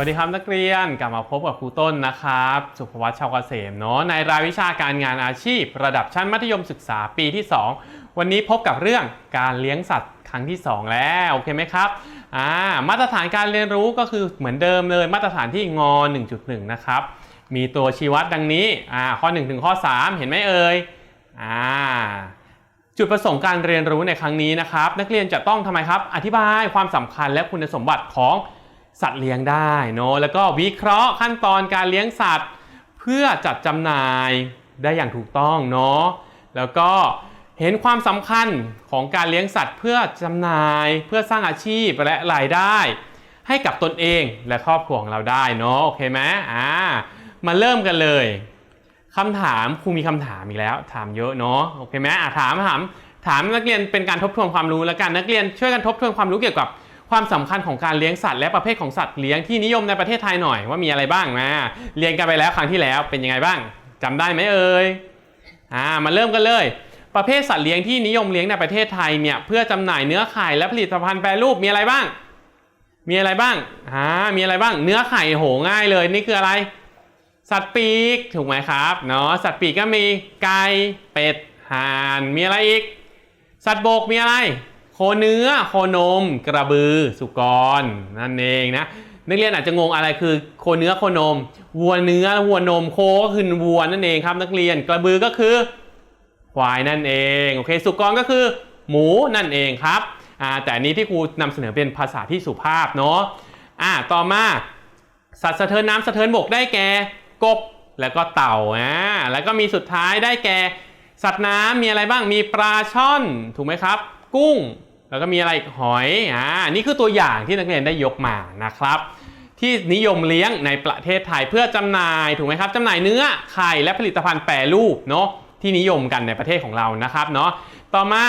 วัสดีครับนักเรียนกลับมาพบกับครูต้นนะครับ สุภวัชชาวเกษมเนาะในรายวิชาการงานอาชีพ ระดับชั้นมัธยมศึกษาปีที่ 2 วันนี้พบกับเรื่องการเลี้ยงสัตว์ครั้งที่ 2 แล้วโอเคไหมครับอ่ามาตรฐานการเรียนรู้ก็คือเหมือนเดิมเลยมาตรฐานที่งอ 1.1 นะครับ มีตัวชี้วัดดังนี้อ่าข้อ 1 ถึงข้อ 3 เห็นไหมเอ่ยอ่าจุดประสงค์การเรียนรู้ในครั้งนี้นะครับ นักเรียนจะต้องทำไมครับ อธิบายความสำคัญและคุณสมบัติของ สัตว์เลี้ยงได้เนอะแล้วก็วิเคราะห์ขั้นตอนการเลี้ยงสัตว์ เพื่อจัดจำหน่ายได้อย่างถูกต้องเนาะแล้วก็เห็นความสำคัญของการเลี้ยงสัตว์ เพื่อจำหน่าย เพื่อสร้างอาชีพและรายได้ ให้กับตนเองและครอบครัวของเราได้เนาะโอเคไหมอ่ามาเริ่มกันเลยคำถามครูมีคำถามอีกแล้ว ถามเยอะเนาะโอเคไหมอะถามถามถามนักเรียนเป็นการทบทวนความรู้แล้วกันนักเรียนช่วยกันทบทวนความรู้เกี่ยวกับ ความสำคัญของการเลี้ยงสัตว์และประเภทของสัตว์เลี้ยงที่นิยมในประเทศไทยหน่อยว่ามีอะไรบ้างนะเรียนกันไปแล้วครั้งที่แล้วเป็นยังไงบ้างจำได้ไหมเอ่ยอ่ามาเริ่มกันเลยประเภทสัตว์เลี้ยงที่นิยมเลี้ยงในประเทศไทยเนี่ยเพื่อจำหน่ายเนื้อไข่และผลิตภัณฑ์แปรรูปมีอะไรบ้าง มีอะไรบ้างอ่ามีอะไรบ้าง เนื้อไข่โหง่ายเลยนี่คืออะไร สัตว์ปีกถูกไหมครับเนาะสัตว์ปีกก็มีไก่เป็ดห่านมีอะไรอีก สัตว์บกมีอะไร โคเนื้อ โคนม กระบือ สุกร นั่นเองนะ นักเรียนอาจจะงงอะไรคือโคเนื้อ โคนม วัวเนื้อ วัวนม โคก็คือวัวนั่นเองครับ นักเรียน กระบือก็คือ ควายนั่นเอง โอเค สุกรก็คือ หมูนั่นเองครับ อ่า แต่นี้ที่ครูนำเสนอเป็นภาษาที่สุภาพเนาะ อ่า ต่อมา สัตว์สะเทินน้ำสะเทินบกได้แก่ กบ แล้วก็เต่า อ่า แล้วก็มีสุดท้ายได้แก่ สัตว์น้ำมีอะไรบ้าง มีปลาช่อน ถูกไหมครับ กุ้ง แล้วก็มีอะไรอีกหอยอ่านี่คือตัวอย่างที่นักเรียนได้ยกมานะครับ ที่นิยมเลี้ยงในประเทศไทยเพื่อจำหน่ายถูกไหมครับจำหน่ายเนื้อไข่และผลิตภัณฑ์แปรรูปเนาะที่นิยมกันในประเทศของเรานะครับเนาะต่อมา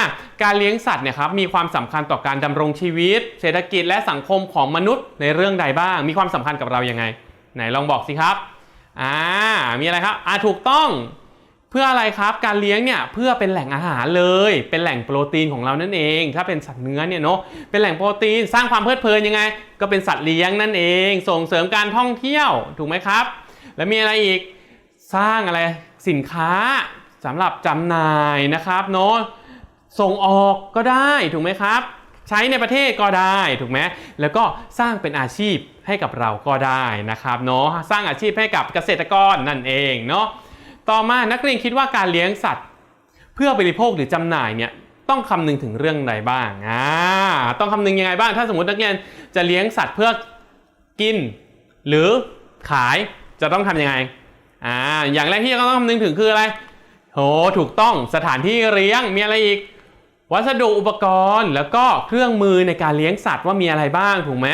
การเลี้ยงสัตว์เนี่ยครับมีความสำคัญต่อการดำรงชีวิต เศรษฐกิจและสังคมของมนุษย์ในเรื่องใดบ้าง มีความสำคัญกับเรายังไง ไหนลองบอกสิครับอ่ามีอะไรครับอ่าถูกต้อง เพื่ออะไรครับการเลี้ยงเนี่ยเพื่อเป็นแหล่งอาหารเลย เป็นแหล่งโปรตีนของเรานั่นเอง ถ้าเป็นสัตว์เนื้อเนี่ยเนาะเป็นแหล่งโปรตีนสร้างความเพลิดเพลินยังไง ก็เป็นสัตว์เลี้ยงนั่นเอง ส่งเสริมการท่องเที่ยวถูกไหมครับ แล้วมีอะไรอีกสร้างอะไรสินค้าสำหรับจำหน่ายนะครับเนาะส่งออกก็ได้ถูกไหมครับ ใช้ในประเทศก็ได้ถูกไหมแล้วก็สร้างเป็นอาชีพให้กับเราก็ได้นะครับเนาะสร้างอาชีพให้กับเกษตรกรนั่นเองเนาะ ต่อมานักเรียนคิดว่าการเลี้ยงสัตว์ เพื่อบริโภคหรือจำหน่ายเนี่ยต้องคำนึงถึงเรื่องใดบ้างอ่าต้องคำนึงยังไงบ้าง ถ้าสมมตินักเรียนจะเลี้ยงสัตว์เพื่อกิน หรือขายจะต้องทำยังไงอ่าอย่างแรกที่เราต้องคำนึงถึงคืออะไรโหถูกต้องสถานที่เลี้ยงมีอะไรอีก วัสดุอุปกรณ์ แล้วก็เครื่องมือในการเลี้ยงสัตว์ว่ามีอะไรบ้างถูกไหม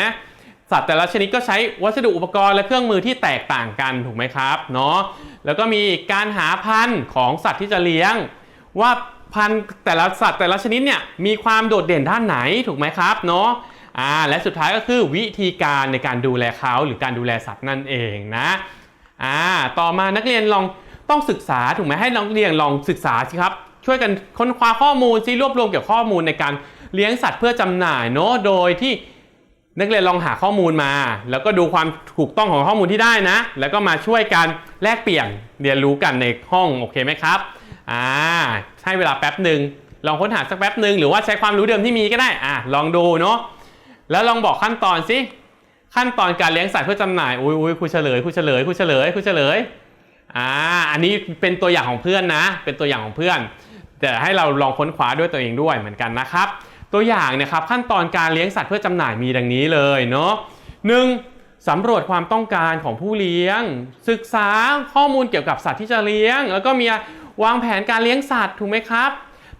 สัตว์แต่ละชนิดก็ใช้วัสดุอุปกรณ์และเครื่องมือที่แตกต่างกันถูกไหมครับเนาะแล้วก็มีการหาพันธุ์ของสัตว์ที่จะเลี้ยง ว่าพันธุ์แต่ละสัตว์แต่ละชนิดเนี่ยมีความโดดเด่นด้านไหนถูกไหมครับเนาะอ่าและสุดท้ายก็คือวิธีการในการดูแลเขาหรือการดูแลสัตว์นั่นเองนะอ่าต่อมานักเรียนลองต้องศึกษาถูกไหมให้นักเรียนลองศึกษาสิครับช่วยกันค้นคว้าข้อมูลซิรวบรวมเกี่ยวกับข้อมูลในการเลี้ยงสัตว์เพื่อจำหน่ายเนาะโดยที่ นักเรียนลองหาข้อมูลมา แล้วก็ดูความถูกต้องของข้อมูลที่ได้นะ แล้วก็มาช่วยกันแลกเปลี่ยนเรียนรู้กันในห้องโอเคไหมครับอ่าให้เวลาแป๊บหนึ่งลองค้นหาสักแป๊บหนึ่งหรือว่าใช้ความรู้เดิมที่มีก็ได้อะลองดูเนาะแล้วลองบอกขั้นตอนสิขั้นตอนการเลี้ยงสัตว์เพื่อจำหน่ายอุ้ยอุ้ยครูเฉลยครูเฉลยครูเฉลยครูเฉลยอ่าอันนี้เป็นตัวอย่างของเพื่อนนะ เป็นตัวอย่างของเพื่อน แต่ให้เราลองค้นคว้าด้วยตัวเองด้วยเหมือนกันนะครับ ตัวอย่างนะครับขั้นตอนการเลี้ยงสัตว์เพื่อจำหน่ายมีดังนี้เลยเนาะหนึ่งสำรวจความต้องการของผู้เลี้ยง ศึกษาข้อมูลเกี่ยวกับสัตว์ที่จะเลี้ยง แล้วก็มีวางแผนการเลี้ยงสัตว์ถูกไหมครับ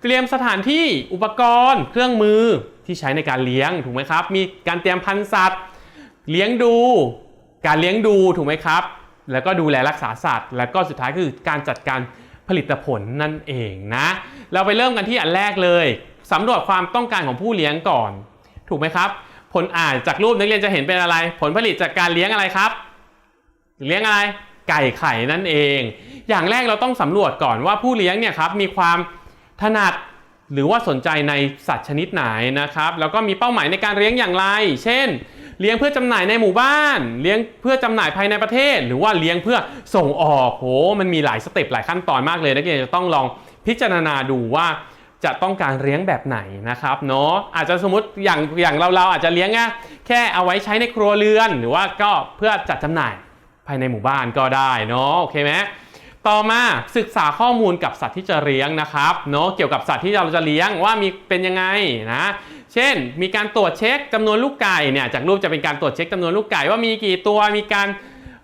เตรียมสถานที่อุปกรณ์ เครื่องมือที่ใช้ในการเลี้ยงถูกไหมครับ มีการเตรียมพันธุ์สัตว์ เลี้ยงดู การเลี้ยงดูถูกไหมครับ แล้วก็ดูแลรักษาสัตว์ แล้วก็สุดท้ายคือการจัดการผลิตผลนั่นเองนะ เราไปเริ่มกันที่อันแรกเลย สำรวจความต้องการของผู้เลี้ยงก่อน ถูกไหมครับ ผลอ่านจากรูปนักเรียนจะเห็นเป็นอะไร ผลผลิตจากการเลี้ยงอะไรครับ เลี้ยงอะไร ไก่ไข่นั่นเอง อย่างแรกเราต้องสำรวจก่อนว่าผู้เลี้ยงเนี่ยครับมีความถนัดหรือว่าสนใจในสัตว์ชนิดไหนนะครับ แล้วก็มีเป้าหมายในการเลี้ยงอย่างไร เช่น เลี้ยงเพื่อจำหน่ายในหมู่บ้าน เลี้ยงเพื่อจำหน่ายภายในประเทศ หรือว่าเลี้ยงเพื่อส่งออกโหมันมีหลายสเต็ปหลายขั้นตอนมากเลยนักเรียนจะต้องลองพิจารณาดูว่า จะต้องการเลี้ยงแบบไหนนะครับเนาะอาจจะสมมติอย่างอย่างเราเราอาจจะเลี้ยงอะแค่เอาไว้ใช้ในครัวเรือน หรือว่าก็เพื่อจัดจำหน่ายภายในหมู่บ้านก็ได้เนาะโอเคไหมต่อมาศึกษาข้อมูลกับสัตว์ที่จะเลี้ยงนะครับเนาะเกี่ยวกับสัตว์ที่เราจะเลี้ยงว่ามีเป็นยังไงนะเช่น มีการตรวจเช็คจำนวนลูกไก่เนี่ยจากรูปจะเป็นการตรวจเช็คจำนวนลูกไก่ว่ามีกี่ตัวมีการ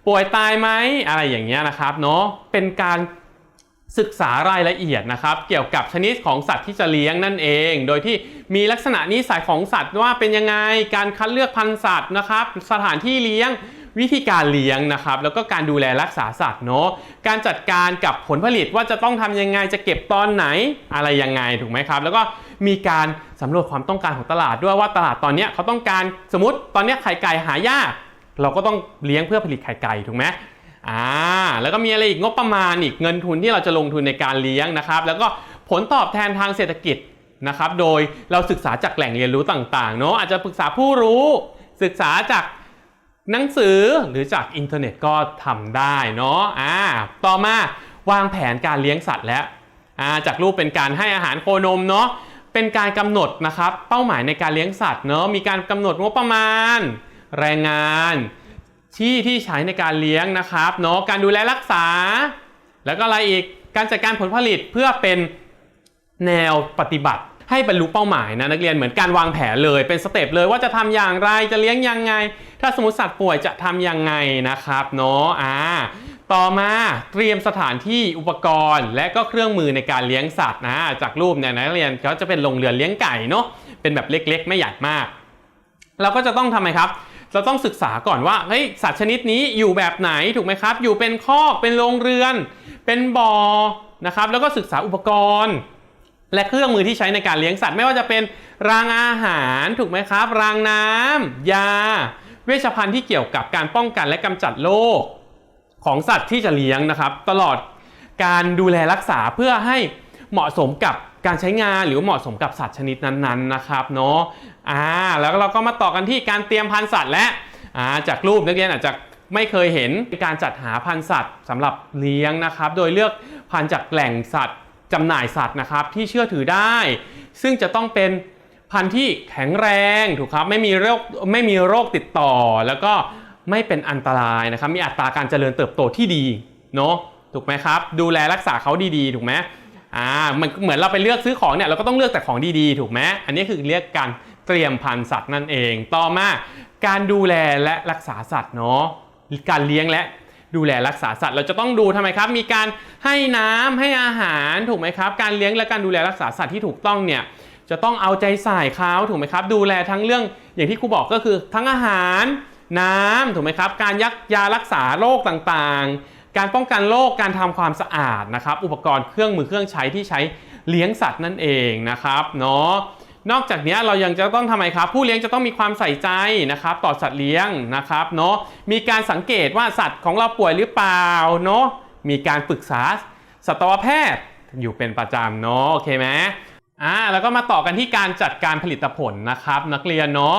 ป่วยตายไหมอะไรอย่างเงี้ยนะครับเนาะเป็นการ ศึกษารายละเอียดนะครับ เกี่ยวกับชนิดของสัตว์ที่จะเลี้ยงนั่นเอง โดยที่มีลักษณะนิสัยของสัตว์ว่าเป็นยังไงการคัดเลือกพันธุ์สัตว์นะครับ สถานที่เลี้ยงวิธีการเลี้ยงนะครับ แล้วก็การดูแลรักษาสัตว์เนาะการจัดการกับผลผลิตว่าจะต้องทำยังไงจะเก็บตอนไหนอะไรยังไงถูกไหมครับ แล้วก็มีการสำรวจความต้องการของตลาดด้วยว่าตลาดตอนนี้เขาต้องการสมมติตอนนี้ไข่ไก่หายากเราก็ต้องเลี้ยงเพื่อผลิตไข่ไก่ถูกไหม อ่าแล้วก็มีอะไรอีกงบประมาณอีกเงินทุนที่เราจะลงทุนในการเลี้ยงนะครับ แล้วก็ผลตอบแทนทางเศรษฐกิจนะครับ โดยเราศึกษาจากแหล่งเรียนรู้ต่างๆเนาะอาจจะปรึกษาผู้รู้ศึกษาจากหนังสือหรือจากอินเทอร์เน็ตก็ทำได้เนาะอ่าต่อมาวางแผนการเลี้ยงสัตว์แล้วอ่าจากรูปเป็นการให้อาหารโคนมเนาะเป็นการกำหนดนะครับเป้าหมายในการเลี้ยงสัตว์เนาะมีการกำหนดงบประมาณ แรงงาน ที่ที่ใช้ในการเลี้ยงนะครับเนาะการดูแลรักษา แล้วก็อะไรอีกการจัดการผลผลิตเพื่อเป็นแนวปฏิบัติ ให้บรรลุเป้าหมายนะนักเรียนเหมือนการวางแผนเลยเป็นสเต็ปเลยว่าจะทำอย่างไรจะเลี้ยงยังไง ถ้าสมมติสัตว์ป่วยจะทำยังไงนะครับเนาะอ่าต่อมาเตรียมสถานที่อุปกรณ์ และก็เครื่องมือในการเลี้ยงสัตว์นะจากรูปเนี่ยนักเรียนก็จะเป็นโรงเรือนเลี้ยงไก่เนาะเป็นแบบเล็กๆ ไม่ใหญ่มาก เราก็จะต้องทำไมครับ เราต้องศึกษาก่อนว่าเฮ้ยสัตว์ชนิดนี้อยู่แบบไหนถูกไหมครับ อยู่เป็นคอกเป็นโรงเรือน เป็นบ่อนะครับ แล้วก็ศึกษาอุปกรณ์ และเครื่องมือที่ใช้ในการเลี้ยงสัตว์ไม่ว่าจะเป็นรางอาหารถูกไหมครับ รางน้ำยา เวชภัณฑ์ที่เกี่ยวกับการป้องกันและกำจัดโรคของสัตว์ที่จะเลี้ยงนะครับ ตลอดการดูแลรักษาเพื่อให้เหมาะสมกับ การใช้งานหรือเหมาะสมกับสัตว์ชนิดนั้นๆนะครับเนาะอ่าแล้วเราก็มาต่อกันที่การเตรียมพันธุ์สัตว์และอ่าจากรูปนักเรียนอาจจะไม่เคยเห็นการจัดหาพันธุ์สัตว์สำหรับเลี้ยงนะครับ โดยเลือกพันธุ์จากแหล่งสัตว์จำหน่ายสัตว์นะครับ ที่เชื่อถือได้ ซึ่งจะต้องเป็นพันธุ์ที่แข็งแรงถูกครับไม่มีโรคไม่มีโรคติดต่อ แล้วก็ไม่เป็นอันตรายนะครับ มีอัตราการเจริญเติบโตที่ดีเนาะถูกไหมครับ ดูแลรักษาเขาดีๆ ถูกไหม อ่ามันเหมือนเราไปเลือกซื้อของเนี่ยเราก็ต้องเลือกแต่ของดีๆ ถูกไหมอันนี้คือเรียกการเตรียมพันธุ์สัตว์นั่นเอง ต่อมาการดูแลและรักษาสัตว์เนาะการเลี้ยงและดูแลรักษาสัตว์เราจะต้องดูทำไมครับ มีการให้น้ำให้อาหารถูกไหมครับ การเลี้ยงและการดูแลรักษาสัตว์ที่ถูกต้องเนี่ยจะต้องเอาใจใส่เขาถูกไหมครับ ดูแลทั้งเรื่องอย่างที่ครูบอกก็คือทั้งอาหารน้ำถูกไหมครับ การยักยารักษาโรคต่างๆ การป้องกันโรคการทำความสะอาดนะครับ อุปกรณ์เครื่องมือเครื่องใช้ที่ใช้เลี้ยงสัตว์นั่นเองนะครับเนาะนอกจากนี้เรายังจะต้องทำไมครับ ผู้เลี้ยงจะต้องมีความใส่ใจนะครับ ต่อสัตว์เลี้ยงนะครับเนาะมีการสังเกตว่าสัตว์ของเราป่วยหรือเปล่าเนาะมีการปรึกษาสัตวแพทย์อยู่เป็นประจำเนาะโอเคไหม อ่าแล้วก็มาต่อกันที่การจัดการผลิตผลนะครับ นักเรียนเนาะ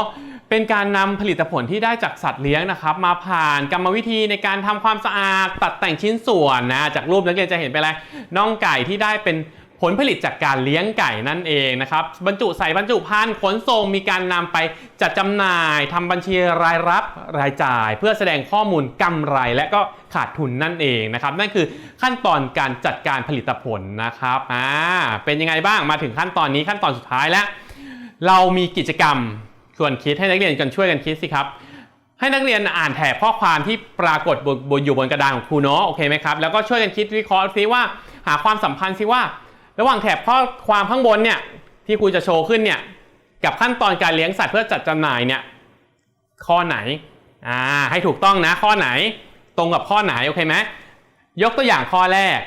เป็นการนำผลิตผลที่ได้จากสัตว์เลี้ยงนะครับ มาผ่านกรรมวิธีในการทำความสะอาดตัดแต่งชิ้นส่วนนะจากรูปนักเรียนจะเห็นไปแล้วน่องไก่ที่ได้เป็น ผลผลิตจากการเลี้ยงไก่นั่นเองนะครับบรรจุใส่บรรจุภัณฑ์ขนส่งมีการนำไปจัดจำหน่ายทำบัญชีรายรับรายจ่าย เพื่อแสดงข้อมูลกำไรและก็ขาดทุนนั่นเองนะครับนั่นคือขั้นตอนการจัดการผลิตผลนะครับอ่าเป็นยังไงบ้างมาถึงขั้นตอนนี้ขั้นตอนสุดท้ายแล้ว เรามีกิจกรรมชวนคิดให้นักเรียนกันช่วยกันคิดสิครับให้นักเรียนอ่านแถบข้อความที่ปรากฏบนบนอยู่บนกระดานของครูเนาะโอเคไหมครับแล้วก็ช่วยกันคิดวิเคราะห์ซิว่า หาความสัมพันธ์ซิว่า ระหว่างแถบข้อความข้างบนเนี่ยที่ครูจะโชว์ขึ้นเนี่ยกับขั้นตอนการเลี้ยงสัตว์เพื่อจัดจำหน่ายเนี่ยข้อไหนอ่าให้ถูกต้องนะข้อไหนตรงกับข้อไหนโอเคไหมยกตัวอย่างข้อแรก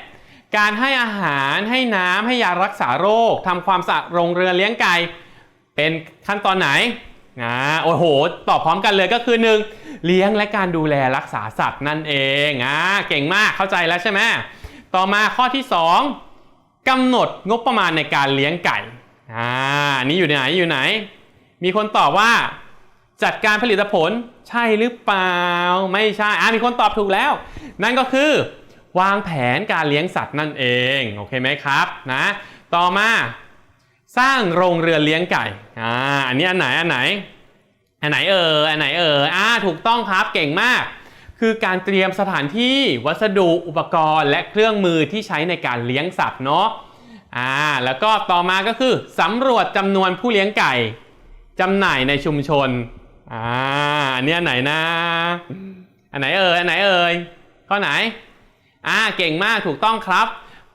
การให้อาหารให้น้ำให้ยารักษาโรคทำความสะอาดโรงเรือนเลี้ยงไก่เป็นขั้นตอนไหนอ่าโอ้โหตอบพร้อมกันเลยก็คือ 1. เลี้ยงและการดูแลรักษาสัตว์นั่นเองอ่าเก่งมากเข้าใจแล้วใช่ไหมต่อมาข้อที่ 2 กำหนดงบประมาณในการเลี้ยงไก่อ่านี่อยู่ไหนอยู่ไหน มีคนตอบว่า จัดการผลิตผลใช่หรือเปล่า ไม่ใช่อะมีคนตอบถูกแล้ว นั่นก็คือ วางแผนการเลี้ยงสัตว์นั่นเองโอเคไหมครับนะต่อมาสร้างโรงเรือนเลี้ยงไก่อ่าอันนี้อันไหนอันไหน อันไหนเอออันไหนเอออ่าถูกต้องครับเก่งมาก คือการเตรียมสถานที่วัสดุอุปกรณ์ และเครื่องมือที่ใช้ในการเลี้ยงสัตว์เนาะอ่าแล้วก็ต่อมาก็คือสำรวจจำนวนผู้เลี้ยงไก่จำหน่ายในชุมชนอ่าอันนี้อันไหนนะ อันไหนเอ่ยอันไหนเอ่ยข้อไหนอ่าเก่งมากถูกต้องครับ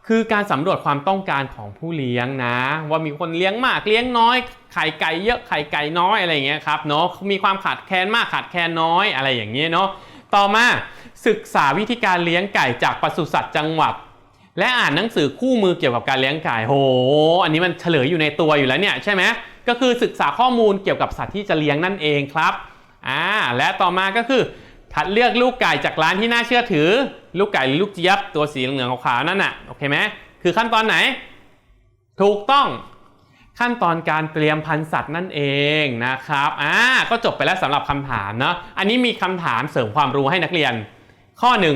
คือการสำรวจความต้องการของผู้เลี้ยงนะ ว่ามีคนเลี้ยงมากเลี้ยงน้อยไข่ไก่เยอะไข่ไก่น้อยอะไรอย่างเงี้ยครับเนาะมีความขาดแคลนมากขาดแคลนน้อยอะไรอย่างเงี้ยเนาะ ต่อมาศึกษาวิธีการเลี้ยงไก่จากปศุสัตว์จังหวัด และอ่านหนังสือคู่มือเกี่ยวกับการเลี้ยงไก่โห อันนี้มันเฉลยอยู่ในตัวอยู่แล้วเนี่ยใช่ไหมก็คือศึกษาข้อมูลเกี่ยวกับสัตว์ที่จะเลี้ยงนั่นเองครับอ่าและต่อมาก็คือคัดเลือกลูกไก่จากร้านที่น่าเชื่อถือ ลูกไก่หรือลูกเจี๊ยบตัวสีเหลืองขาวๆนั่นน่ะโอเคไหมคือขั้นตอนไหน ถูกต้อง ขั้นตอนการเตรียมพันธุ์สัตว์นั่นเองนะครับอ่าก็จบไปแล้วสำหรับคำถามเนาะอันนี้มีคำถามเสริมความรู้ให้นักเรียน ข้อหนึ่ง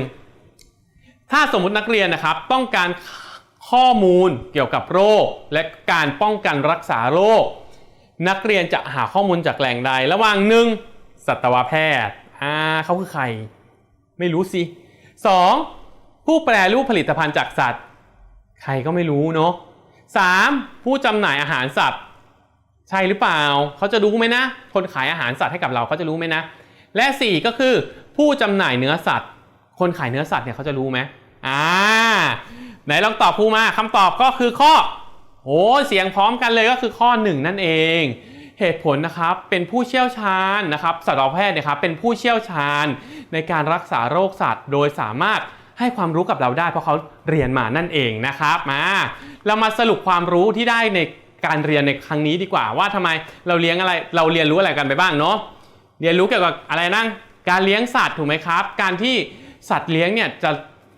ถ้าสมมุตินักเรียนนะครับ ต้องการข้อมูลเกี่ยวกับโรค และการป้องกันรักษาโรค นักเรียนจะหาข้อมูลจากแหล่งใด ระหว่างหนึ่งสัตวแพทย์อ่าเขาคือใคร ไม่รู้สิสองผู้แปรรูปผลิตภัณฑ์จากสัตว์ ใครก็ไม่รู้เนาะ สามผู้จำหน่ายอาหารสัตว์ ใช่หรือเปล่า เขาจะรู้ไหมนะ คนขายอาหารสัตว์ให้กับเราเขาจะรู้ไหมนะ และสี่ก็คือ ผู้จำหน่ายเนื้อสัตว์ คนขายเนื้อสัตว์เนี่ยเขาจะรู้ไหมอ่าไหนลองตอบผู้มาคำตอบก็คือข้อโอ้เสียงพร้อมกันเลยก็คือข้อหนึ่งนั่นเอง เหตุผลนะครับเป็นผู้เชี่ยวชาญนะครับสัตวแพทย์นะครับเป็นผู้เชี่ยวชาญในการรักษาโรคสัตว์ โดยสามารถ ให้ความรู้กับเราได้ เพราะเขาเรียนมานั่นเองนะครับมาเรามาสรุปความรู้ที่ได้ในการเรียนในครั้งนี้ดีกว่า ว่าทำไมเราเลี้ยงอะไรเราเรียนรู้อะไรกันไปบ้างเนาะเรียนรู้เกี่ยวกับอะไรนั่งการเลี้ยงสัตว์ถูกไหมครับ การที่สัตว์เลี้ยงเนี่ยจะ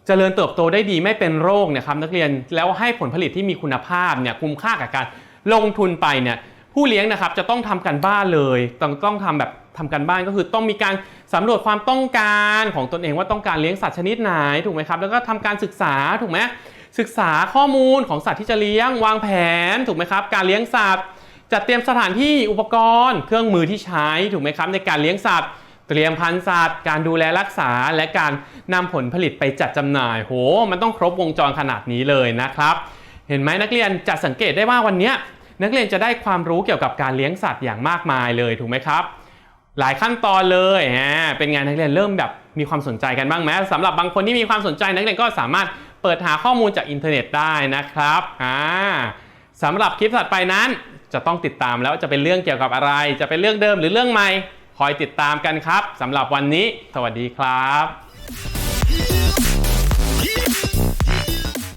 เจริญเติบโตได้ดีไม่เป็นโรคเนี่ยครับนักเรียนแล้วให้ผลผลิตที่มีคุณภาพเนี่ยคุ้มค่ากับการลงทุนไปเนี่ยผู้เลี้ยงนะครับจะต้องทำกันบ้านเลย ต้องต้องทำแบบ ทำกันบ้านก็คือต้องมีการสำรวจความต้องการของตนเองว่าต้องการเลี้ยงสัตว์ชนิดไหนถูกไหมครับแล้วก็ทำการศึกษาถูกไหมศึกษาข้อมูลของสัตว์ที่จะเลี้ยงวางแผนถูกไหมครับ การเลี้ยงสัตว์จัดเตรียมสถานที่อุปกรณ์ เครื่องมือที่ใช้ถูกไหมครับในการเลี้ยงสัตว์เตรียมพันธุ์สัตว์ การดูแลรักษา และการนำผลผลิตไปจัดจำหน่าย โห มันต้องครบวงจรขนาดนี้เลยนะครับ เห็นไหมนักเรียนจะสังเกตได้ว่าวันนี้นักเรียนจะได้ความรู้เกี่ยวกับการเลี้ยงสัตว์อย่างมากมายเลยถูกไหมครับ หลายขั้นตอนเลยฮะเป็นงานนักเรียนเริ่มแบบมีความสนใจกันบ้างไหมสำหรับบางคนที่มีความสนใจนักเรียนก็สามารถเปิดหาข้อมูลจากอินเทอร์เน็ตได้นะครับอ่าสำหรับคลิปถัดไปนั้น จะต้องติดตามแล้วจะเป็นเรื่องเกี่ยวกับอะไร จะเป็นเรื่องเดิมหรือเรื่องใหม่คอยติดตามกันครับสำหรับวันนี้ สวัสดีครับ